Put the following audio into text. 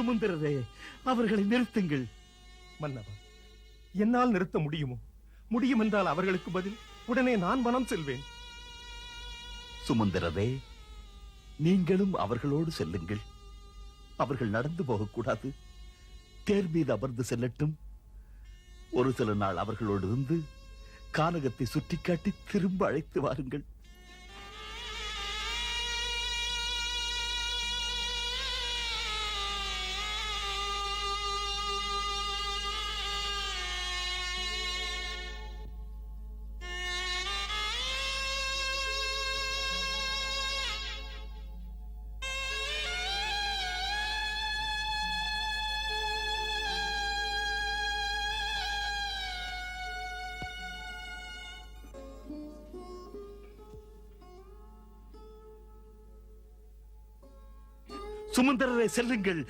சுமந்திரரே அவர்களை நிறுத்துங்கள். மன்னவா என்னால் நிறுத்த முடியுமோ? முடியும் என்றால் அவர்களுக்கு பதில் உடனே நான் மனம் செல்வேன். சுமந்திரரே நீங்களும் அவர்களோடு செல்லுங்கள். அவர்கள் நடந்து போகக்கூடாது. தேர் மீது அமர்ந்து செல்லட்டும். ஒரு சில நாள் அவர்களோடு இருந்து கானகத்தை சுட்டிக்காட்டி திரும்ப அழைத்து வாருங்கள். சுமந்திரரை செல்லுங்கள்.